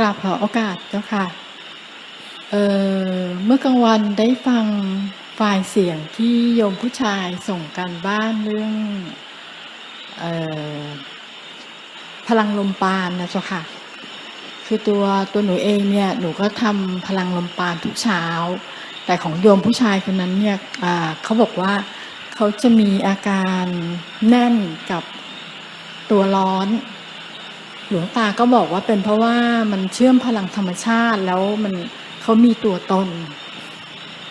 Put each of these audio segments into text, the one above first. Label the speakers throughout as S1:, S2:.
S1: กราบขอโอกาสเจ้าค่ะเออเมื่อกลางวันได้ฟังไฟล์เสียงที่โยมผู้ชายส่งการบ้านเรื่องเออพลังลมปานนะเจ้าค่ะ คือตัวตัวหนูเองเนี่ยหนูก็ทำพลังลมปานทุกเช้า แต่ของโยมผู้ชายคนนั้นเนี่ยเขาบอกว่าเขาจะมีอาการแน่นกับตัวร้อน หลวงตาก็บอกว่าเป็นเพราะว่ามันเชื่อมพลังธรรมชาติแล้วมันเขามีตัวตน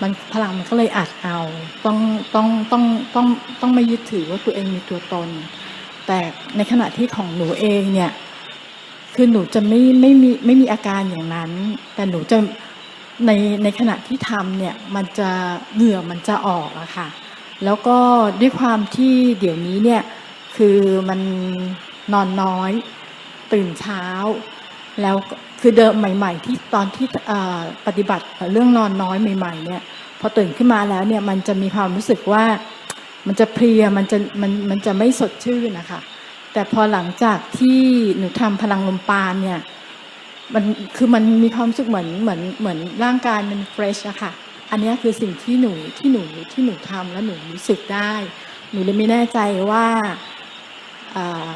S1: มันพลังมันก็เลยอัดเอา ต้องต้องต้องต้องต้องไม่ยึดถือว่าตัวเองมีตัวตน แต่ในขณะที่ของหนูเองเนี่ย คือหนูจะไม่ไม่มีไม่มีอาการอย่างนั้น แต่หนูจะในในขณะที่ทำเนี่ยมันจะเหงื่อมันจะออกอะค่ะ แล้วก็ด้วยความที่เดี๋ยวนี้เนี่ยคือมันนอนน้อย ตื่นเช้า แล้วคือเดิมใหม่ ๆ ที่ตอนที่ปฏิบัติเรื่องนอนน้อยใหม่ ๆ เนี่ย พอตื่นขึ้นมาแล้วเนี่ยมันจะมีความรู้สึกว่ามันจะเพลียมันจะมันมันจะไม่สดชื่นนะคะ แต่พอหลังจากที่หนูทำพลังลมปานเนี่ยมันคือมันมีความรู้สึกเหมือนเหมือนเหมือนร่างกายมันเฟรชอะค่ะ อันนี้คือสิ่งที่หนูที่หนูที่หนูทำแล้วหนูรู้สึกได้ หนูเลยไม่แน่ใจว่าอ่า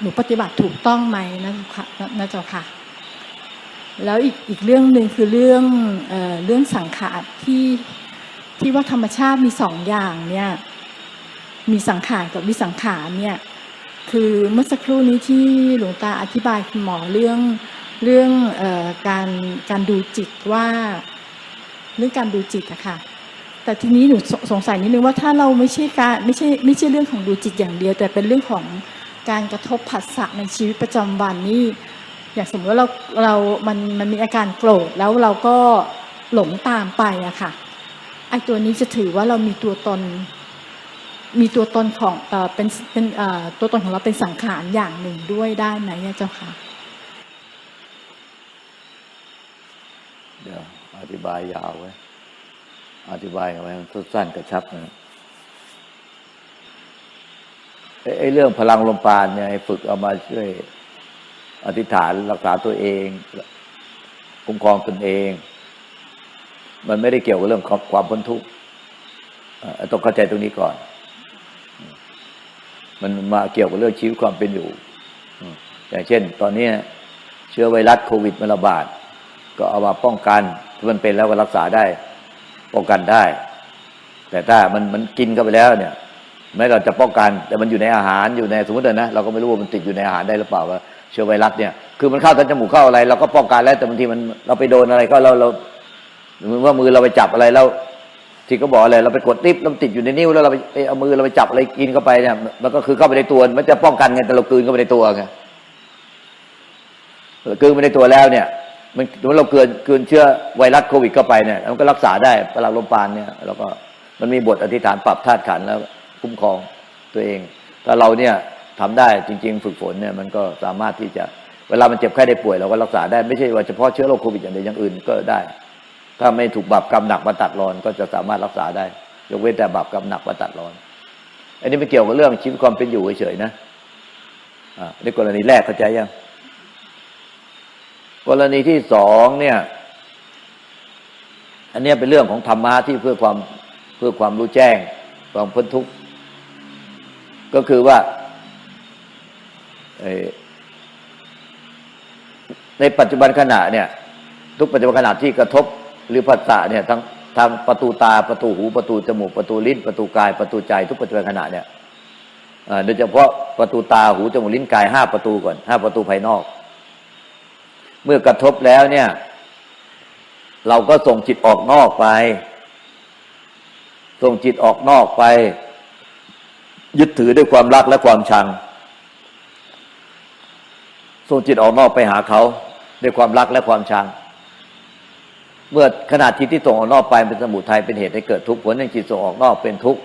S1: หนูปฏิบัติถูกต้องไหมนะค่ะนะเจ้าค่ะ แล้วอีกอีกเรื่องหนึ่งคือเรื่องเอ่อเรื่องสังขารที่ที่ว่าธรรมชาติมีสองอย่างเนี่ยมีสังขารกับวิสังขารเนี่ยคือเมื่อสักครู่นี้ที่หลวงตาอธิบายคุณหมอเรื่องเรื่องออการการดูจิตว่าเรื่องการดูจิตอะค่ะแต่ทีนี้หนูสงสัยนิดนึงว่าถ้าเราไม่ใช่การไม่ใช่ไม่ใช่เรื่องของดูจิตอย่างเดียว แต่เป็นเรื่องของ การกระทบผัสสะในชีวิตประจำวันนี่อย่างสมมติว่าเราเรา มันมันมีอาการโกรธแล้วเราก็หลงตามไปอะค่ะไอตัวนี้จะถือว่าเรามีตัวตน มีตัวตนของเออเป็นเป็นเอ่อตัวตนของเราเป็นสังขารอย่างหนึ่งด้วยได้ไหมเจ้าค่ะ
S2: เดี๋ยวอธิบายยาวไว้อธิบายกันไว้สั้นๆกระชับนะ ไอ้เรื่องพลังลมปานเนี่ยให้ฝึกเอามาช่วย อธิษฐานรักษาตัวเองคุ้มครองตนเอง มันไม่ได้เกี่ยวกับเรื่องความพ้นทุกข์ต้องเข้าใจตรงนี้ก่อน มันมาเกี่ยวกับเรื่องชีวิตความเป็นอยู่อืมอย่างเช่น ตอนนี้เชื้อไวรัสโควิดมันระบาด ก็เอามาป้องกันถ้ามันเป็นแล้วก็รักษาได้ ป้องกันได้ แต่ถ้ามันมันกินเข้าไปแล้วเนี่ย แม้เราจะป้องกันแต่มันอยู่ในอาหารอยู่ในสมมตินะเราก็ไม่รู้ว่ามันติดอยู่ในอาหารได้หรือเปล่าว่าเชื้อไวรัสเนี่ยคือมันเข้าทางจมูกเข้าอะไรเราก็ป้องกันแล้วแต่บางทีมันเราไปโดนอะไรก็เราเราหมือว่ามือเราไปจับอะไรแล้วที่เขาบอกอะไรเราไปกดติ๊บแล้วมันติดอยู่ในนิ้วแล้วเราไปเอามือเราไปจับอะไรกินเข้าไปเนี่ยมันก็คือเข้าไปในตัวมันจะป้องกันไงแต่เรากืนเข้าไปในตัวไงกืนไปในตัวแล้วเนี่ย มันสมมติเราเกินเกินเชื้อไวรัสโควิดเข้าไปเนี่ยมันก็รักษาได้พลังลมปานเนี่ยแล้วก็มันมีบทอธิษฐานปรับธาตุขันแล้ว คุ้มครองตัวเอง ถ้าเราเนี่ยทำได้จริง ๆ ฝึกฝนเนี่ยมันก็สามารถที่จะเวลามันเจ็บไข้ได้ป่วยเราก็รักษาได้ไม่ใช่ว่าเฉพาะเชื้อโรคโควิดอย่างเดียวอย่างอื่นก็ได้ ถ้าไม่ถูกบาปกรรมหนักมาตัดรอนก็จะสามารถรักษาได้ ยกเว้นแต่บาปกรรมหนักมาตัดรอน อันนี้ไม่เกี่ยวกับเรื่องชีวิตความเป็นอยู่เฉยๆนะอ่าในกรณีแรกเข้าใจยัง กรณีที่สองเนี่ย อันนี้เป็นเรื่องของธรรมะที่เพื่อความเพื่อความรู้แจ้งความพ้นทุกข์ ก็คือว่าในปัจจุบันขณะเนี่ย ทุกปัจจุบันขณะที่กระทบหรือผัสสะเนี่ยทั้งทางประตูตาประตูหูประตูจมูกประตูลิ้น ประตูกายประตูใจ ทุกปัจจุบันขณะเนี่ยโดยเฉพาะประตูตาหูจมูกลิ้นกายห้าประตูก่อนห้าประตูภายนอก เมื่อกระทบแล้วเนี่ย เราก็ส่งจิตออกนอกไป ส่งจิตออกนอกไป ยึดถือด้วยความรักและความชัง ส่งจิตออกนอกไปหาเขาด้วยความรักและความชัง เมื่อขนาดจิตที่ส่งออกนอกไปเป็นสมุทัยเป็นเหตุให้เกิดทุกข์ผลแห่งจิตส่งออกนอกเป็นทุกข์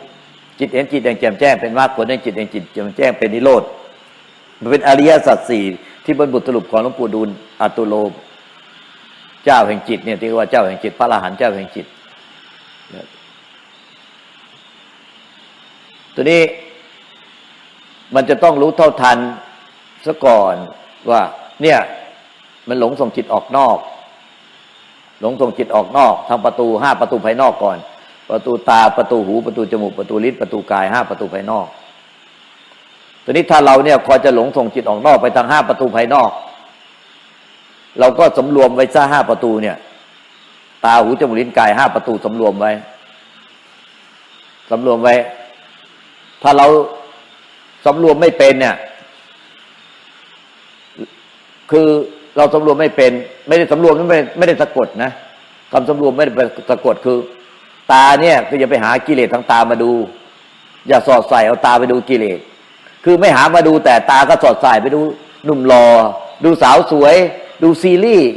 S2: จิตเห็นจิตแดงแจ่มแจ้งเป็นมรรคผลแห่งจิตแห่งจิตแจ่มแจ้งเป็นนิโรธมันเป็นอริยสัจสี่ที่บรรบุสรุปของหลวงปู่ดูลอัตุโลเจ้าแห่งจิตเนี่ยที่เรียกว่าเจ้าแห่งจิต พระอรหันต์เจ้าแห่งจิตตัวนี้ มันจะต้องรู้เท่าทันซะก่อนว่า เนี่ย มันหลงส่งจิตออกนอก หลงส่งจิตออกนอกทางประตูห้าประตูภายนอกก่อน ประตูตาประตูหูประตูจมูกประตูลิ้นประตูกายห้าประตูภายนอกตอนนี้ถ้าเราเนี่ยคอยจะหลงส่งจิตออกนอกไปทางห้าประตูภายนอก เราก็สำรวมไว้ซะห้าประตูเนี่ย ตาหูจมูกลิ้นกายห้าประตูสำรวมไว้สำรวมไว้ ถ้าเรา สำรวมไม่เป็นเนี่ย คือเราสำรวมไม่เป็น ไม่ได้สำรวมไม่ได้ไม่ได้สะกดนะคำสำรวมไม่ได้สะกดคือ ตาเนี่ยคืออย่าไปหากิเลสทางตามาดู อย่าสอดใส่เอาตาไปดูกิเลสคือไม่หามาดูแต่ตาก็สอดใส่ไปดูหนุ่มรอ ดูสาวสวย ดูซีรีส์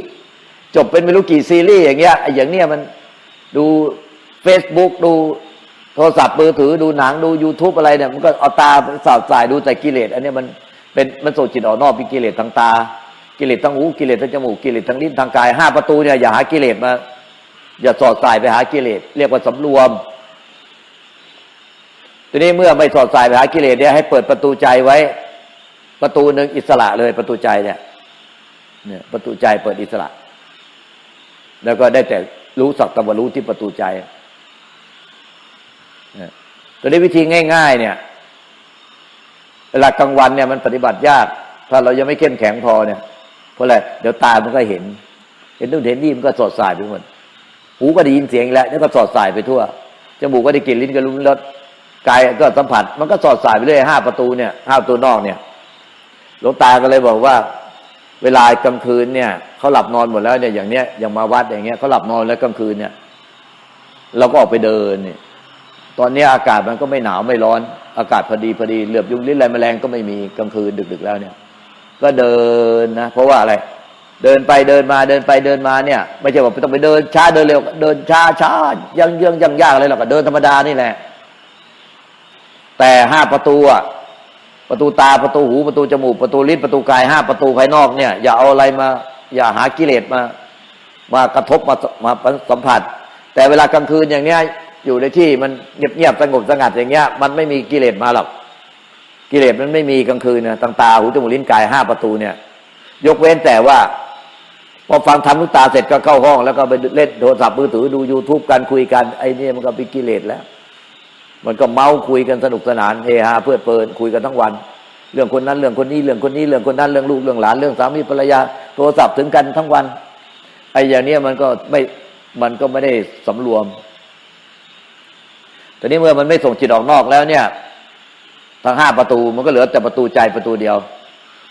S2: จบเป็นไม่รู้กี่ซีรีส์อย่างเงี้ยไออย่างเนี้ยมันดู Facebook ดู โทรศัพท์มือถือดูหนังดู YouTube อะไรเนี่ยมันก็เอาตาสอดใส่ดูแต่กิเลสอันนี้มันเป็นมันส่งจิตออกนอกเป็นกิเลสทางตา กิเลสทางหูกิเลสทางจมูกกิเลสทางลิ้นทางกายห้าประตูเนี่ยอย่าหากิเลสมาอย่าสอดสายไปหากิเลสเรียกว่าสำรวม ทีนี้เมื่อไม่สอดสายไปหากิเลสเนี่ยให้เปิดประตูใจไว้ ประตูหนึ่งอิสระเลยประตูใจเนี่ยเนี่ยประตูใจเปิดอิสระ แล้วก็ได้แต่รู้สักตะวันรู้ที่ประตูใจ ตัวนี้วิธีง่าย ๆ เนี่ยเวลากลางวันเนี่ยมันปฏิบัติยาก ถ้าเรายังไม่เข้มแข็งพอเนี่ยเพราะอะไรเดี๋ยวตามันก็เห็น เห็นนู่นเห็นนี่มันก็สอดสายไปหมดหูก็ได้ยินเสียงแล้วนี่ก็สอดสายไปทั่วจมูกก็ได้กลิ่นลิ้นก็รู้รสกายก็สัมผัส มันก็สอดสายไปเรื่อยห้าประตูเนี่ยห้าประตูนอกเนี่ยหลวงตาก็เลยบอกว่า เวลากลางคืนเนี่ยเขาหลับนอนหมดแล้วเนี่ยอย่างเนี้ยอย่างมาวัดอย่างเงี้ยเขาหลับนอนแล้วกลางคืนเนี่ย เราก็ออกไปเดินเนี่ย ตอนนี้อากาศมันก็ไม่หนาวไม่ร้อน อากาศพอดีพอดีเหลือบยุงลิ้นไรแมลงก็ไม่มีกลางคืนดึกๆแล้วเนี่ย ก็เดินนะ เพราะว่าอะไร เดินไปเดินมาเดินไปเดินมาเนี่ย ไม่ใช่ว่าต้องไปเดินช้าเดินเร็ว เดินช้าช้ายังยังยังยากอะไรหรอกเดินธรรมดานี่แหละ แต่ห้าประตูอะประตูตาประตูหูประตูจมูกประตูลิ้นประตูกายห้าประตูภายนอกเนี่ย อย่าเอาอะไรมา อย่าหากิเลสมา มากระทบมามาสัมผัส แต่เวลากลางคืนอย่างเนี้ย อยู่ในที่มันเงียบๆสงบสงัดอย่างเงี้ย มันไม่มีกิเลสมาหรอกกิเลสมันไม่มีกลางคืนนะต่างตาหูจมูกลิ้นกายห้าประตูเนี่ย ยกเว้นแต่ว่าพอฟังธรรมนุตาเสร็จก็เข้าห้อง แล้วก็ไปเล่นโทรศัพท์มือถือดู YouTube กันคุยกันไอ้นี่มันก็เป็นกิเลสแล้ว มันก็เมาคุยกันสนุกสนานเฮฮาเพลิดเพลินคุยกันทั้งวัน เรื่องคนนั้นเรื่องคนนี้เรื่องคนนี้เรื่องคนนั้นเรื่องลูกเรื่องหลานเรื่องสามีภรรยาโทรศัพท์ถึงกันทั้งวันไอ้อย่างเนี้ยมันก็ไม่มันก็ไม่ได้สำรวม ตอนนี้เมื่อมันไม่ส่งจิตออกนอกแล้วเนี่ยทั้งห้าประตูมันก็เหลือแต่ประตูใจประตูเดียว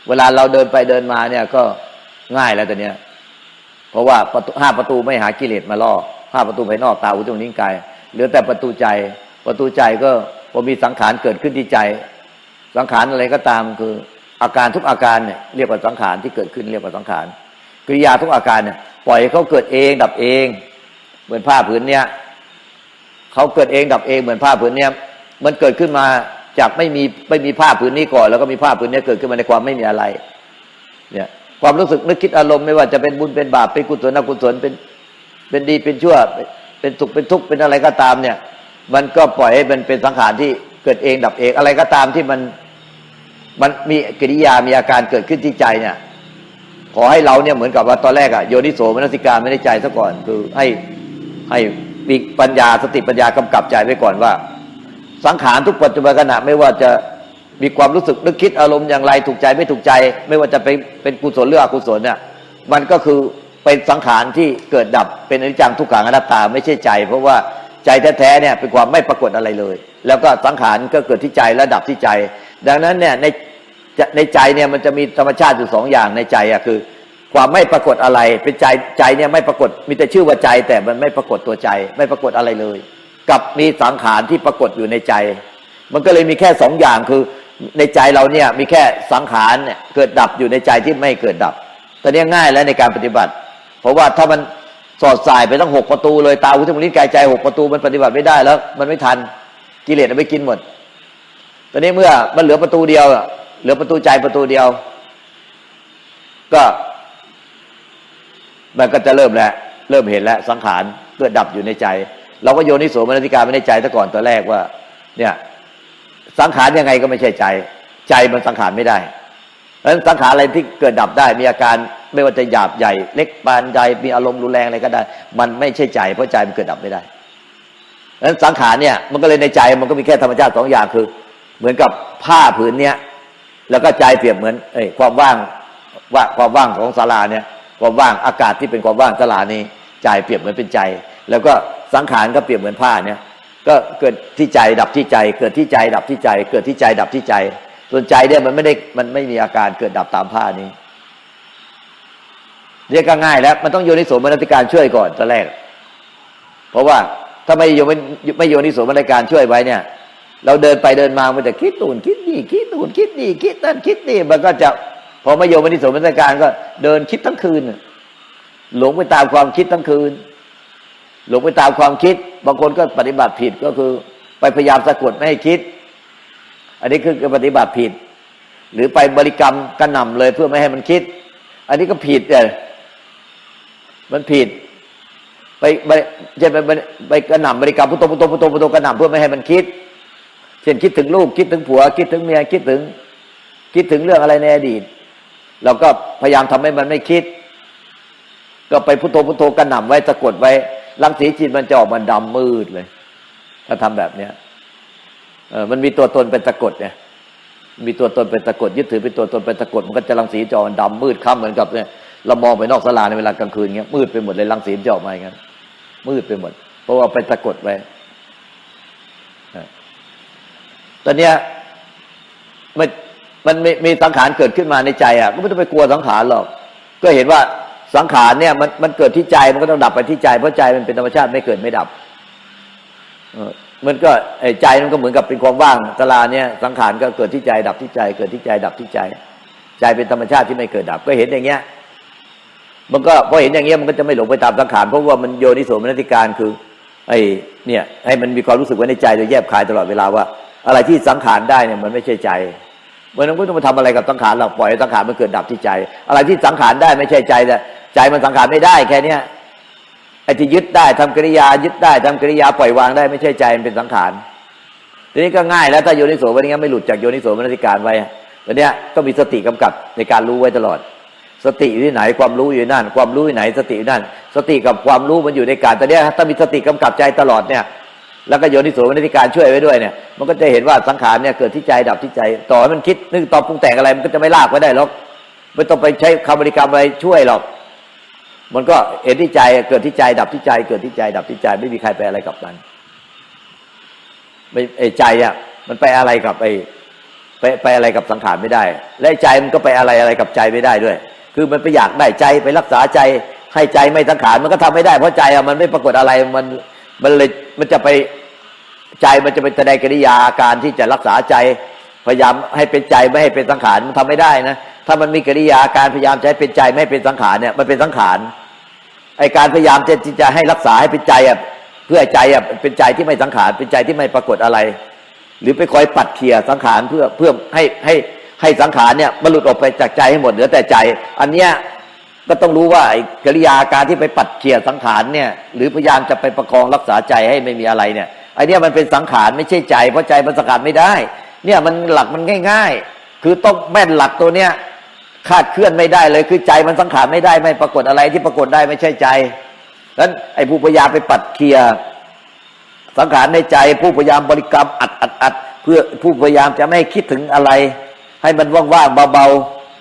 S2: เวลาเราเดินไปเดินมาเนี่ยก็ง่ายแล้วแต่เนี้ยเพราะว่าประตูห้าประตูไม่หากิเลสมาล่อห้าประตูภายนอกตาหูจมูกลิ้นกายเหลือแต่ประตูใจประตูใจก็พอมีสังขารเกิดขึ้นที่ใจ สังขารอะไรก็ตามคืออาการทุกอาการเนี่ยเรียกว่าสังขารที่เกิดขึ้นเรียกว่าสังขารกิริยาทุกอาการเนี่ยปล่อยเขาเกิดเองดับเอง เหมือนผ้าผืนเนี้ย เขาเกิดเองดับเองเหมือนผ้าผืนเนี้ยมันเกิดขึ้นมาจากไม่มีไม่มีผ้าผืนนี้ก่อน แล้วก็มีผ้าผืนนี้เกิดขึ้นมาในความไม่มีอะไร เนี่ยความรู้สึกนึกคิดอารมณ์ไม่ว่าจะเป็นบุญเป็นบาปเป็นกุศลอกุศลเป็นเป็นดีเป็นชั่ว เป็นสุขเป็นทุกข์เป็นอะไรก็ตามเนี่ย มันก็ปล่อยให้มันเป็นสังขารที่เกิดเองดับเองอะไรก็ตามที่มันมันมีกิริยามีอาการเกิดขึ้นที่ใจเนี่ยขอให้เราเนี่ยเหมือนกับว่าตอนแรกอะโยนิโสมนสิการไม่ได้ใจซะก่อน คือให้ให้ มีปัญญาสติปัญญากำกับใจไว้ก่อนว่า สังขารทุกปัจจุบันขณะไม่ว่าจะมีความรู้สึกนึกคิดอารมณ์อย่างไรถูกใจไม่ถูกใจ ไม่ว่าจะเป็นเป็นกุศลหรืออกุศลเนี่ยมันก็คือเป็นสังขารที่เกิดดับเป็นอนิจจังทุกขังอนัตตาไม่ใช่ใจ เพราะว่าใจแท้ๆเนี่ยเป็นความไม่ปรากฏอะไรเลย แล้วก็สังขารก็เกิดที่ใจและดับที่ใจ ดังนั้นเนี่ยในในใจเนี่ยมันจะมีธรรมชาติอยู่สองอย่างในใจอะคือ ความไม่ปรากฏอะไร เป็นใจใจเนี่ยไม่ปรากฏมีแต่ชื่อว่าใจ แต่มันไม่ปรากฏตัวใจ ไม่ปรากฏอะไรเลย กับมีสังขารที่ปรากฏอยู่ในใจ มันก็เลยมีแค่สองอย่างคือในใจเราเนี่ยมีแค่สังขารเนี่ยเกิดดับอยู่ในใจที่ไม่เกิดดับตอนนี้ง่ายแล้วในการปฏิบัติ เพราะว่าถ้ามันสอดสายไปตั้งหกประตูเลยตาหูจมูกลิ้นกายใจหกประตูมันปฏิบัติไม่ได้แล้ว มันไม่ทันกิเลสเอาไปกินหมด ตอนนี้เมื่อมันเหลือประตูเดียวเหลือประตูใจประตูเดียว ก็ มันก็จะเริ่มแล้วเริ่มเห็นแล้วสังขารเกิดดับอยู่ในใจ เราก็โยนิโสมนสิการไม่ในใจซะก่อนตอนแรกว่า เนี่ยสังขารยังไงก็ไม่ใช่ใจ ใจมันสังขารไม่ได้เพราะฉะนั้นสังขารอะไรที่เกิดดับได้มีอาการไม่ว่าจะหยาบใหญ่ เล็กปานใหญ่มีอารมณ์รุนแรงอะไรก็ได้ มันไม่ใช่ใจเพราะใจมันเกิดดับไม่ได้ดังนั้นสังขารเนี่ยมันก็เลยในใจมันก็มีแค่ธรรมชาติสองอย่างคือ เหมือนกับผ้าผืนเนี้ยแล้วก็ใจเปรียบเหมือนเอ้ยความว่างว่าความว่างของศาลาเนี่ย ความว่างอากาศที่เป็นความว่างศาลานี้ใจเปรียบเหมือนเป็นใจ แล้วก็สังขารก็เปรียบเหมือนผ้าเนี่ยก็เกิดที่ใจดับที่ใจ เกิดที่ใจดับที่ใจ เกิดที่ใจดับที่ใจ ส่วนใจเนี่ยมันไม่ได้มันไม่มีอาการเกิดดับตามผ้านี้ เรียกก็ง่ายแล้วมันต้องโยนิโสมนสิการช่วยก่อนตอนแรก เพราะว่าถ้าไม่โยนไม่โยนิโสมนสิการช่วยไว้เนี่ย เราเดินไปเดินมามันจะคิดตูนคิดนี่คิดตูนคิดนี่คิดนั่นคิดนี่มันก็จะ พอไม่โยมนิสมนสิการก็เดินคิดทั้งคืนหลงไปตามความคิดทั้งคืน หลงไปตามความคิด บางคนก็ปฏิบัติผิดก็คือ ไปพยายามสะกดไม่ให้คิด อันนี้คือการปฏิบัติผิด หรือไปบริกรรมกระหน่ำเลยเพื่อไม่ให้มันคิด อันนี้ก็ผิดเลยมันผิด ไปไปเช่นไปไปไปกระหน่ำบริกรรมพุทโธพุทโธพุทโธพุทโธกระหน่ำเพื่อไม่ให้มันคิด เช่นคิดถึงลูกคิดถึงผัว คิดถึงเมียคิดถึง คิดถึงเรื่องอะไรในอดีต เราก็พยายามทำให้มันไม่คิด ก็ไปพุทโธพุทโธกระหน่ำไว้สะกดไว้รังสีจิตมันจะออกมาดำมืดเลย ถ้าทำแบบเนี้ยเออมันมีตัวตนเป็นตะกดเนี่ยมีตัวตนเป็นตะกดยึดถือเป็นตัวตนเป็นตะกดมันก็จะรังสีจอมันดำมืดค่ำเหมือนกับเนี่ยเรามองไปนอกศาลาในเวลากลางคืนเงี้ยมืดไปหมดเลยรังสีมันจะออกมาอย่างนั้นมืดไปหมด เพราะว่าไปตะกดไว้ตอนเนี้ยมัน มันมีมีสังขารเกิดขึ้นมาในใจอะก็ไม่ต้องไปกลัวสังขารหรอก ก็เห็นว่าสังขารเนี่ยมันมันเกิดที่ใจมันก็ต้องดับไปที่ใจเพราะใจมันเป็นธรรมชาติไม่เกิดไม่ดับเออมันก็ใจมันก็เหมือนกับเป็นความว่างตลาเนี่ยสังขารก็เกิดที่ใจดับที่ใจ เกิดที่ใจดับที่ใจ ใจเป็นธรรมชาติที่ไม่เกิดดับ ก็เห็นอย่างเงี้ย มันก็พอเห็นอย่างเงี้ยมันก็จะไม่หลงไปตามสังขารเพราะว่ามันโยนิโสมนสิการคือ ไอ้เนี่ย ให้มันมีความรู้สึกไว้ในใจโดยแยบคายตลอดเวลาว่า อะไรที่สังขารได้เนี่ยมันไม่ใช่ใจ มันก็ต้องมาทำอะไรกับสังขารเราปล่อยให้สังขารมันเกิดดับที่ใจ อะไรที่สังขารได้ไม่ใช่ใจแต่ใจมันสังขารไม่ได้แค่เนี้ยไอ้ที่ยึดได้ทำกิริยายึดได้ทำกิริยาปล่อยวางได้ไม่ใช่ใจมันเป็นสังขารทีนี้ก็ง่ายแล้วถ้าโยนิโสวันนี้ไม่หลุดจากโยนิโสมนสิการไว้ตอนเนี้ยก็มีสติกำกับในการรู้ไว้ตลอด สติอยู่ที่ไหนความรู้อยู่นั่น ความรู้อยู่ไหนสติอยู่นั่น สติกับความรู้มันอยู่ในการแตอนเนี้ยถ้ามีสติกำกับใจตลอดเนี่ย แล้วก็โยนิโสมนสิการช่วยไว้ด้วยเนี่ยมันก็จะเห็นว่าสังขารเนี่ยเกิดที่ใจดับที่ใจ ต่อให้มันคิดนึกต่อปรุงแต่งอะไรมันก็จะไม่ลากไว้ได้หรอกไม่ต้องไปใช้คำบริกรรมอะไรช่วยหรอก มันก็เห็นที่ใจเกิดที่ใจ ดับที่ใจ เกิดที่ใจ ดับที่ใจ ไม่มีใครไปอะไรกับมันไม่ไอ้ใจอะมันไปอะไรกับไอ้ไปไปอะไรกับสังขารไม่ได้ และใจมันก็ไปอะไรอะไรกับใจไม่ได้ด้วย คือมันไปอยากได้ใจไปรักษาใจให้ใจไม่สังขารมันก็ทำไม่ได้เพราะใจอะมันไม่ปรากฏอะไรมันมันเลย มันจะไปใจมันจะไปแสดงกิริยาอาการที่จะรักษาใจ พยายามให้เป็นใจไม่ให้เป็นสังขารมันทำไม่ได้นะถ้ามันมีกิริยาการพยายามจะให้เป็นใจไม่ให้เป็นสังขารเนี่ยมันเป็นสังขารไอการพยายามจะจะให้รักษาให้เป็นใจอะเพื่อใจอะเป็นใจที่ไม่สังขารเป็นใจที่ไม่ปรากฏอะไร หรือไปคอยปัดเขี่ยสังขารเพื่อเพื่อให้ให้ให้สังขารเนี่ยมันหลุดออกไปจากใจให้หมดเหลือแต่ใจ อันเนี้ย ก็ต้องรู้ว่าไอ้กิริยาการที่ไปปัดเขี่ยสังขารเนี่ยหรือพยายามจะไปประคองรักษาใจให้ไม่มีอะไรเนี่ยไอเนี้ยมันเป็นสังขารไม่ใช่ใจ เพราะใจมันสังขารไม่ได้ เนี่ยมันหลักมันง่าย ๆ คือต้องแม่นหลักตัวเนี้ยคาดเคลื่อนไม่ได้เลยคือใจมันสังขารไม่ได้ไม่ปรากฏอะไรที่ปรากฏได้ไม่ใช่ใจนั้นไอ้ผู้พยายามไปปัดเคียสังขารในใจ ผู้พยายามบริกรรมอัดอัดอัดเพื่อผู้พยายามจะไม่คิดถึงอะไร ให้มันว่างๆเบา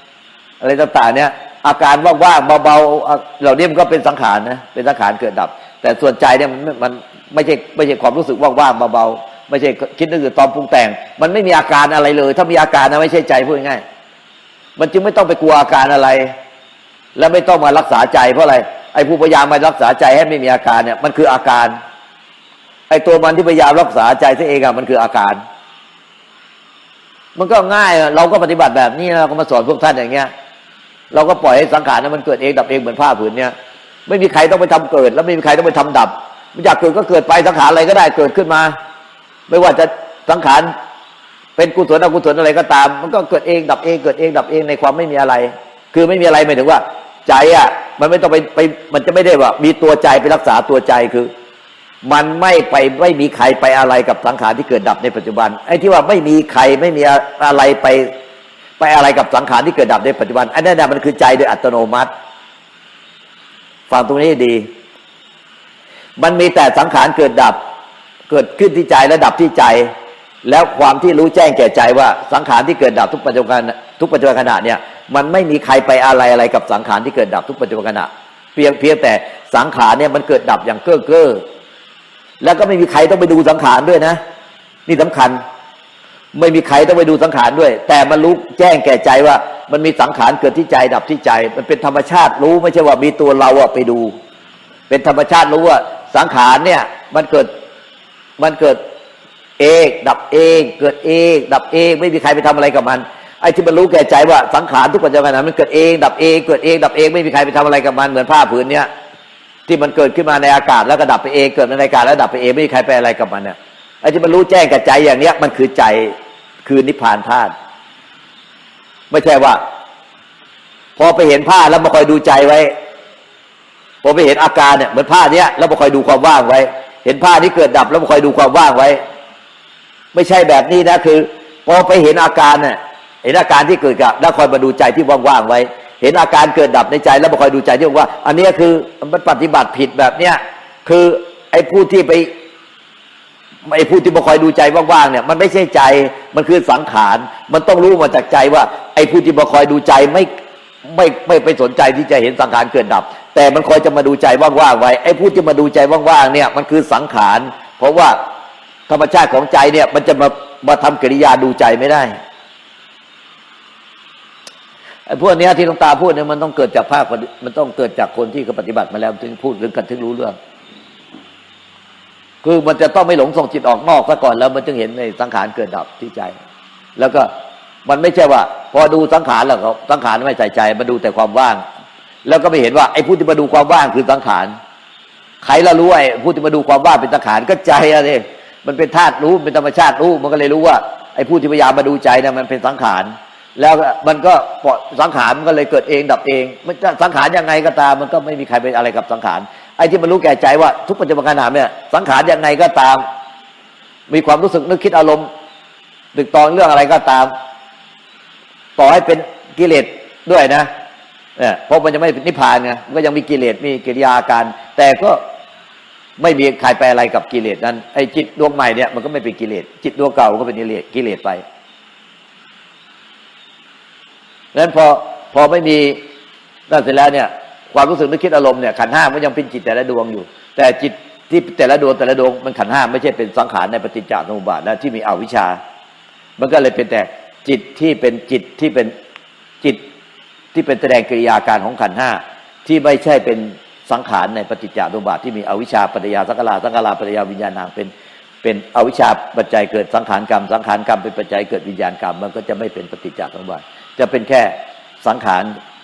S2: ๆอะไรต่างๆเนี่ย อาการว่างๆเบาๆเหล่านี้มันก็เป็นสังขารนะเป็นสังขารเกิดดับ แต่ส่วนใจเนี่ยมันมันไม่ใช่ไม่ใช่ความรู้สึกว่างๆเบาๆไม่ใช่คิดนึกถึงตอนปรุงแต่ง มันไม่มีอาการอะไรเลย ถ้ามีอาการนะไม่ใช่ใจพูดง่ายมันจึงไม่ต้องไปกลัวอาการอะไร และไม่ต้องมารักษาใจเพราะอะไรไอ้ผู้พยายามมารักษาใจให้ไม่มีอาการเนี่ยมันคืออาการไอ้ตัวมันที่พยายามรักษาใจตัวเองอะมันคืออาการ มันก็ง่ายเราก็ปฏิบัติแบบนี้เราก็มาสอนพวกท่านอย่างเงี้ย เราก็ปล่อยให้สังขารนั้นมันเกิดเองดับเองเหมือนผ้าผืนเนี้ยไม่มีใครต้องไปทำเกิด แล้วไม่มีใครต้องไปทำดับมันอยากเกิดก็เกิดไปสังขารอะไรก็ได้เกิดขึ้นมา ไม่ว่าจะสังขารเป็นกุศลอกุศลอะไรก็ตาม มันก็เกิดเองดับเองเกิดเองดับเองในความไม่มีอะไร คือไม่มีอะไรหมายถึงว่า ใจอะ มันไม่ต้องไปไปมันจะไม่ได้ว่า มีตัวใจไปรักษาตัวใจคือ มันไม่ไปไม่มีใครไปอะไรกับสังขารที่เกิดดับในปัจจุบันไอ้ที่ว่าไม่มีใครไม่มีอะไรไป ไปอะไรกับสังขารที่เกิดดับในปัจจุบันอันนั้นน่ะมันคือใจโดยอัตโนมัติ ฟังตรงนี้ดี มันมีแต่สังขารเกิดดับ เกิดขึ้นที่ใจและดับที่ใจ แล้วความที่รู้แจ้งแก่ใจว่าสังขารที่เกิดดับทุกปัจจุบันทุกปัจจุบันขณะเนี่ยมันไม่มีใครไปอะไรอะไรกับสังขารที่เกิดดับทุกปัจจุบันขณะเพียงเพียงแต่สังขารเนี่ยมันเกิดดับอย่างเก้อเก้อแล้วก็ไม่มีใครต้องไปดูสังขารด้วยนะ นี่สำคัญ ไม่มีใครต้องไปดูสังขารด้วย แต่มันรู้แจ้งแก่ใจว่า มันมีสังขารเกิดที่ใจดับที่ใจ มันเป็นธรรมชาติรู้ไม่ใช่ว่ามีตัวเราอะไปดู เป็นธรรมชาติรู้ว่าสังขารเนี่ยมันเกิดมันเกิดเองดับเอง เกิดเอง ดับเอง ไม่มีใครไปทำอะไรกับมันไอ้ที่มันรู้แก่ใจว่าสังขารทุกปัจจุบันนั้นมันเกิดเอง ดับเองเกิดเองดับเองไม่มีใครไปทำอะไรกับมันเหมือนผ้าผืนเนี้ยที่มันเกิดขึ้นมาในอากาศแล้วก็ดับไปเองเกิดในอากาศแล้วดับไปเองไม่มีใครไปอะไรกับมันเนี่ยไอ้ที่มันรู้แจ้งแก่ใจอย่างเนี้ยมันคือใจ คือนิพพานธาตุไม่ใช่ว่า พอไปเห็นผ้าแล้วมาคอยดูใจไว้ พอไปเห็นอาการเนี่ยเหมือนผ้าเนี้ยแล้วมาคอยดูความว่างไว้ เห็นผ้านี้เกิดดับแล้วมาคอยดูความว่างไว้ ไม่ใช่แบบนี้นะคือ พอไปเห็นอาการเนี่ยเห็นอาการที่เกิดกับแล้วคอยมาดูใจที่ว่างๆไว้ เห็นอาการเกิดดับในใจ แล้วมาคอยดูใจที่ว่า อันนี้คือมันปฏิบัติผิดแบบเนี้ยคือไอ้ผู้ที่ไป ไอ้ผู้ที่มาคอยดูใจว่างๆเนี่ยมันไม่ใช่ใจมันคือสังขารมันต้องรู้มาจากใจว่า ไอ้ผู้ที่มาคอยดูใจไม่ไม่ไม่ไปสนใจที่จะเห็นสังขารเกิดดับ แต่มันคอยจะมาดูใจว่างๆไว้ไอ้ผู้ที่มาดูใจว่างๆเนี่ยมันคือสังขารเพราะว่าธรรมชาติของใจเนี่ยมันจะมามาทำกิริยาดูใจไม่ได้ไอ้พวกเนี้ยที่หลวงตาพูดเนี่ยมันต้องเกิดจากภาคมันต้องเกิดจากคนที่เขาปฏิบัติมาแล้วถึงพูดถึงกันถึงรู้เรื่อง คือมันจะต้องไม่หลงส่งจิตออกนอกซะก่อนแล้วมันจึงเห็นในสังขารเกิดดับที่ใจ แล้วก็มันไม่ใช่ว่า พอดูสังขารแล้วเขาสังขารไม่ใส่ใจมาดูแต่ความว่าง แล้วก็ไม่เห็นว่าไอ้ผู้ที่มาดูความว่างคือสังขารใครละรู้ไอ้ผู้ที่มาดูความว่างเป็นสังขารก็ใจอะเนี่มันเป็นธาตุรู้เป็นธรรมชาติรู้มันก็เลยรู้ว่าไอ้ผู้ที่พยายามมาดูใจเนี่ยมันเป็นสังขารแล้วมันก็ปล่อยสังขารมันก็เลยเกิดเองดับเอง มันจะสังขารยังไงก็ตามมันก็ไม่มีใครไปอะไรกับสังขาร ไอ้ที่มันรู้แก่ใจว่าทุกปัจจุบันขณะเนี่ยสังขารยังไงก็ตาม มีความรู้สึกนึกคิดอารมณ์ตึกตองเรื่องอะไรก็ตาม ต่อให้เป็นกิเลสด้วยนะเนี่ยเพราะมันจะไม่นิพพานไงมันก็ยังมีกิเลสมีกิริยาการ แต่ก็ไม่มีใครไปอะไรกับกิเลสนั้นไอ้จิตดวงใหม่เนี่ยมันก็ไม่เป็นกิเลสจิตดวงเก่าก็เป็นกิเลสกิเลสไปนั้นพอพอไม่มีนั่นเสร็จแล้วเนี่ย ความรู้สึกนึกคิดอารมณ์เนี่ยขันห้ามันยังเป็นจิตแต่ละดวงอยู่ แต่จิตที่แต่ละดวงแต่ละดวงมันขันห้าไม่ใช่เป็นสังขารในปฏิจจสมุปบาทแล้วที่มีอวิชชา มันก็เลยเป็นแต่จิตที่เป็นจิตที่เป็นจิตที่เป็นแสดงกิริยาการของขันห้าที่ไม่ใช่เป็นสังขารในปฏิจจสมุปบาทที่มีอวิชชาปัจจยาสังขารสังขารปัจจยาวิญญาณางเป็นเป็นอวิชชาปัจจัยเกิดสังขารกรรม สังขารกรรมเป็นปัจจัยเกิดวิญญาณกรรม มันก็จะไม่เป็นปฏิจจสมุปบาทจะเป็นแค่สังขาร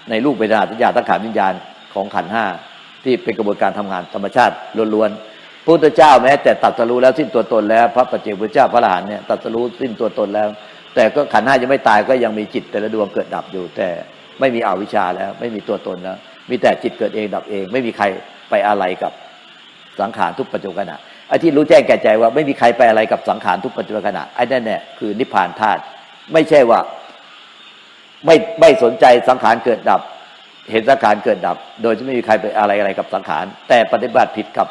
S2: ในรูปเวทนาสัญญาสังขารวิญญาณ ของขันห้าที่เป็นกระบวนการทำงานธรรมชาติล้วนๆพระพุทธเจ้าแม้แต่ตรัสรู้แล้วสิ้นตัวตนแล้ว พระปัจเจกพุทธเจ้าพระอรหันเนี่ยตรัสรู้สิ้นตัวตนแล้ว แต่ก็ขันห้ายังไม่ตายก็ยังมีจิตแต่ละดวงเกิดดับอยู่ แต่ไม่มีอวิชชาแล้ว ไม่มีตัวตนแล้วมีแต่จิตเกิดเองดับเอง ไม่มีใครไปอะไรกับสังขารทุกปัจจุบันขณะไอ้ที่รู้แจ้งแก่ใจว่าไม่มีใครไปอะไรกับสังขารทุกปัจจุบันขณะไอ้นั่นเนี่ยคือนิพพานธาตุไม่ใช่ว่าไม่ไม่สนใจสังขารเกิดดับ เห็นสังขารเกิดดับ โดยที่ไม่มีใครไปอะไรอะไรกับสังขาร แต่ปฏิบัติผิดกับ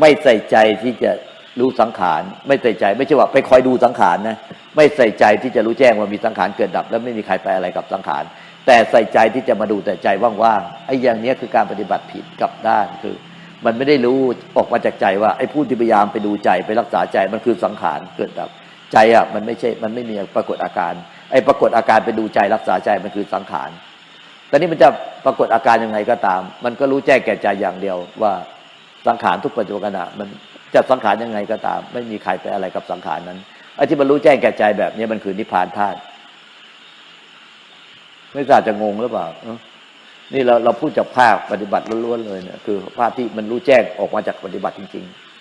S2: ไม่ใส่ใจที่จะรู้สังขาร ไม่ใส่ใจไม่ใช่ว่าไปคอยดูสังขารนะไม่ใส่ใจที่จะรู้แจ้งว่ามีสังขารเกิดดับ แล้วไม่มีใครไปอะไรกับสังขาร แต่ใส่ใจที่จะมาดูแต่ใจว่างๆไอ้อย่างนี้คือการปฏิบัติผิดกับด้านคือ มันไม่ได้รู้ออกมาจากใจว่าไอ้ผู้ที่พยายามไปดูใจไปรักษาใจมันคือสังขารเกิดดับใจอะมันไม่ใช่มันไม่มีปรากฏอาการไอ้ปรากฏอาการไปดูใจรักษาใจมันคือสังขาร อนนี้มันจะปรากฏอาการยังไงก็ตาม มันก็รู้แจ้งแก่ใจอย่างเดียวว่าสังขารทุกปัจจุบันมันจะสังขารยังไงก็ตาม ไม่มีใครไปอะไรกับสังขารนั้นไอ้ที่มันรู้แจ้งแก่ใจแบบนี้มันคือนิพพานธาตุไม่ทราบจะงงหรือเปล่าเนี่เราเราพูดจากภาคปฏิบัติล้วนๆเลยเนี่ยคือภาคที่มันรู้แจ้งออกมาจากปฏิบัติจริง ๆ